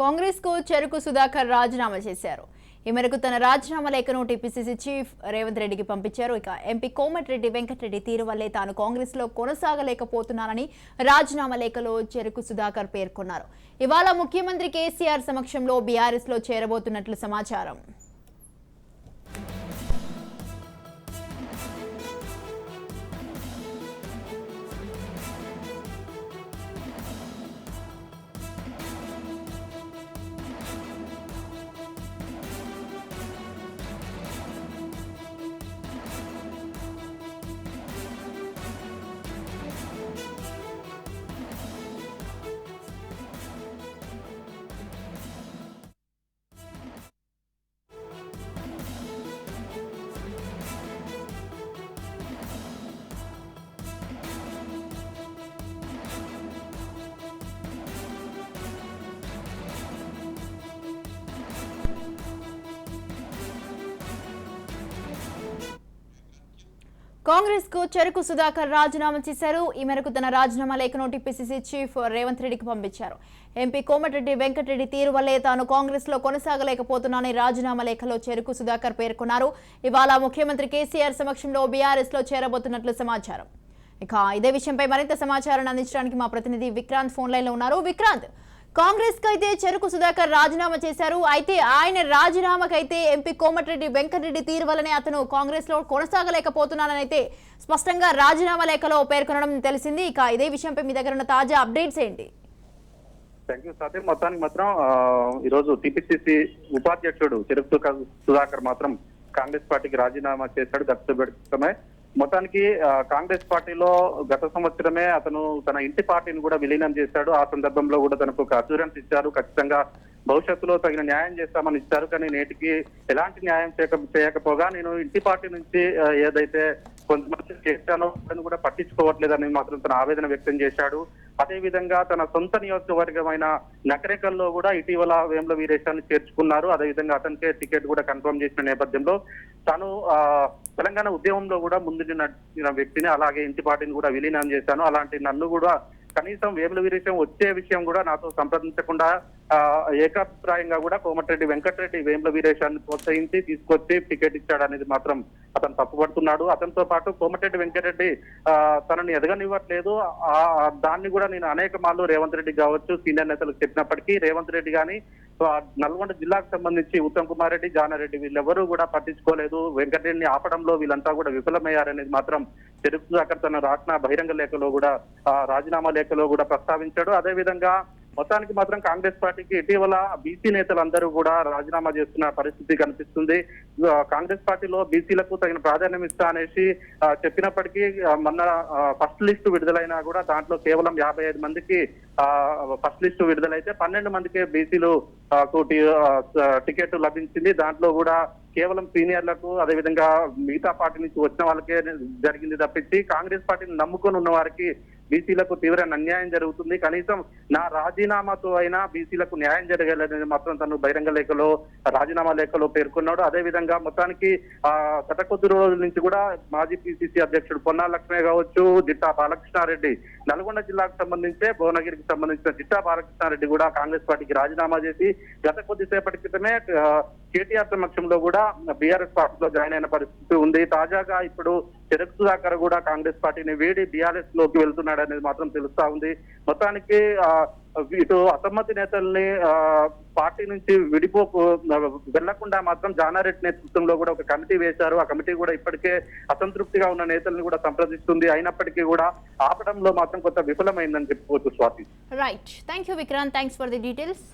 కాంగ్రెస్కు చెరుకు సుధాకర్ రాజీనామా చేశారు. ఈ మేరకు తన రాజీనామా లేఖను టీపీసీసీ చీఫ్ రేవంత్ రెడ్డికి పంపించారు. ఇక ఎంపీ కోమటిరెడ్డి వెంకటరెడ్డి తీరు వల్లే తాను కాంగ్రెస్లో కొనసాగలేకపోతున్నానని రాజీనామా లేఖలో చెరుకు సుధాకర్ పేర్కొన్నారు. ఇవాళ ముఖ్యమంత్రి కేసీఆర్ సమక్షంలో బీఆర్ఎస్లో చేరబోతున్నట్లు సమాచారం. కాంగ్రెస్కు చెరుకు సుధాకర్ రాజీనామా చేశారు. ఈ మేరకు తన రాజీనామా లేఖను టీపీసీసీ చీఫ్ రేవంత్ రెడ్డికి పంపించారు. ఎంపీ కోమటిరెడ్డి వెంకటరెడ్డి తీరు వల్లే తాను కాంగ్రెస్లో కొనసాగలేకపోతున్నానని రాజీనామా లేఖలో చెరుకు సుధాకర్ పేర్కొన్నారు. ఇవాళ ముఖ్యమంత్రి కేసీఆర్ సమక్షంలో బీఆర్ఎస్లో చేరబోతున్నట్లు సమాచారం. ఇక ఇదే విషయంపై మరింత సమాచారాన్ని అందించడానికి మా ప్రతినిధి విక్రాంత్ ఫోన్ లైన్లో ఉన్నారు. విక్రాంత్ కాంగ్రెస్ కైతే అయితే చెరుకు సుధాకర్ రాజీనామా చేశారు. అయితే ఆయన రాజీనామాకైతే ఎంపీ కోమటిరెడ్డి వెంకటరెడ్డి తీరు వల్లనే అతను కాంగ్రెస్లో కొనసాగలేకపోతున్నానని అయితే స్పష్టంగా రాజీనామా లేఖలో పేర్కొనడం తెలిసింది. ఇక ఇదే విషయంపై మీ దగ్గర ఉన్న తాజా అప్డేట్స్ ఏంటి? థ్యాంక్ యూ సార్ మొత్తానికి మాత్రం ఈరోజు టిపిసిసి ఉపాధ్యక్షుడు చెరుకు సుధాకర్ మాత్రం కాంగ్రెస్ పార్టీకి రాజీనామా చేశాడు. గత మొత్తానికి కాంగ్రెస్ పార్టీలో గత సంవత్సరమే అతను తన ఇంటి పార్టీని కూడా విలీనం చేశాడు. ఆ సందర్భంలో కూడా తనకు ఒక అసూరెన్స్ ఇచ్చారు. ఖచ్చితంగా భవిష్యత్తులో తగిన న్యాయం చేస్తామని ఇచ్చారు. కానీ నేటికి ఎలాంటి న్యాయం చేయక చేయకపోగా నేను ఇంటి పార్టీ నుంచి ఏదైతే కొంతమంది చేశానో అతను కూడా పట్టించుకోవట్లేదని మాత్రం తన ఆవేదన వ్యక్తం చేశాడు. అదేవిధంగా తన సొంత నియోజకవర్గమైన నకరేకల్లో కూడా ఇటీవల వేముల వీరేశాన్ని చేర్చుకున్నారు. అదే విధంగా అతనికే టికెట్ కూడా కన్ఫర్మ్ చేసిన నేపథ్యంలో తను తెలంగాణ ఉద్యమంలో కూడా ముందు నడిచిన వ్యక్తిని అలాగే ఇంటి పార్టీని కూడా విలీనం చేశాను. అలాంటి నన్ను కూడా కనీసం వేముల వీరేశం వచ్చే విషయం కూడా నాతో సంప్రదించకుండా ఏకాభిప్రాయంగా కూడా కోమటిరెడ్డి వెంకటరెడ్డి వేముల వీరేశాన్ని ప్రోత్సహించి తీసుకొచ్చి టికెట్ ఇచ్చాడు అనేది మాత్రం అతను తప్పుపడుతున్నాడు. అతనితో పాటు కోమటిరెడ్డి వెంకటరెడ్డి తనని ఎదగనివ్వట్లేదు. ఆ దాన్ని కూడా నేను అనేక మార్లు రేవంత్ రెడ్డి కావచ్చు సీనియర్ నేతలకు చెప్పినప్పటికీ రేవంత్ రెడ్డి కానీ నల్గొండ జిల్లాకు సంబంధించి ఉత్తమ్ కుమార్ రెడ్డి జానారెడ్డి వీళ్ళెవరూ కూడా పట్టించుకోలేదు. వెంకటరెడ్డిని ఆపడంలో వీళ్ళంతా కూడా విఫలమయ్యారనేది మాత్రం చెరుకు సుధాకర్ తన రాసిన బహిరంగ లేఖలో కూడా రాజీనామా లేఖలో కూడా ప్రస్తావించాడు. అదే విధంగా మొత్తానికి మాత్రం కాంగ్రెస్ పార్టీకి ఇటీవల బీసీ నేతలందరూ కూడా రాజీనామా చేస్తున్న పరిస్థితి కనిపిస్తుంది. కాంగ్రెస్ పార్టీలో బీసీలకు తగిన ప్రాధాన్యం ఇస్తా అనేసి చెప్పినప్పటికీ మొన్న ఫస్ట్ లిస్టు విడుదలైనా కూడా దాంట్లో కేవలం యాభై ఐదు మందికి ఫస్ట్ లిస్టు విడుదలైతే పన్నెండు మందికే బీసీలు టికెట్ లభించింది. దాంట్లో కూడా కేవలం సీనియర్లకు అదేవిధంగా మిగతా పార్టీ నుంచి వచ్చిన వాళ్ళకే జరిగింది తప్పించి కాంగ్రెస్ పార్టీని నమ్ముకొని ఉన్న వారికి బీసీలకు తీవ్ర అన్యాయం జరుగుతుంది. కనీసం నా రాజీనామాతో అయినా బీసీలకు న్యాయం జరగలేదని మాత్రం తను బహిరంగ లేఖలో రాజీనామా లేఖలో పేర్కొన్నాడు. అదే విధంగా మొత్తానికి ఆ గత కొద్ది రోజుల నుంచి కూడా మాజీ పిసిసి అధ్యక్షుడు పొన్నా లక్ష్మయ్య కావచ్చు జిట్టా బాలకృష్ణారెడ్డి నల్గొండ జిల్లాకు సంబంధించి భువనగిరికి సంబంధించిన జిట్టా బాలకృష్ణారెడ్డి కూడా కాంగ్రెస్ పార్టీకి రాజీనామా చేసి గత కొద్దిసేపటి క్రితమే కేటీఆర్ సమక్షంలో కూడా బీఆర్ఎస్ పార్టీలో జాయిన్ అయిన పరిస్థితి ఉంది. తాజాగా ఇప్పుడు చెరకు సుధాకర్ కూడా కాంగ్రెస్ పార్టీని వీడి బీఆర్ఎస్లోకి వెళ్తున్నాడు అనేది మాత్రం తెలుస్తా ఉంది. మొత్తానికి ఇటు అసమ్మతి నేతల్ని పార్టీ నుంచి విడిపో వెళ్ళకుండా మాత్రం జానారెడ్డి నేతృత్వంలో కూడా ఒక కమిటీ వేశారు. ఆ కమిటీ కూడా ఇప్పటికే అసంతృప్తిగా ఉన్న నేతల్ని కూడా సంప్రదిస్తుంది. అయినప్పటికీ కూడా ఆపడంలో మాత్రం కొంత విఫలమైందని చెప్పుకోవచ్చు Swathi. Right thank you Vikrant thanks for the details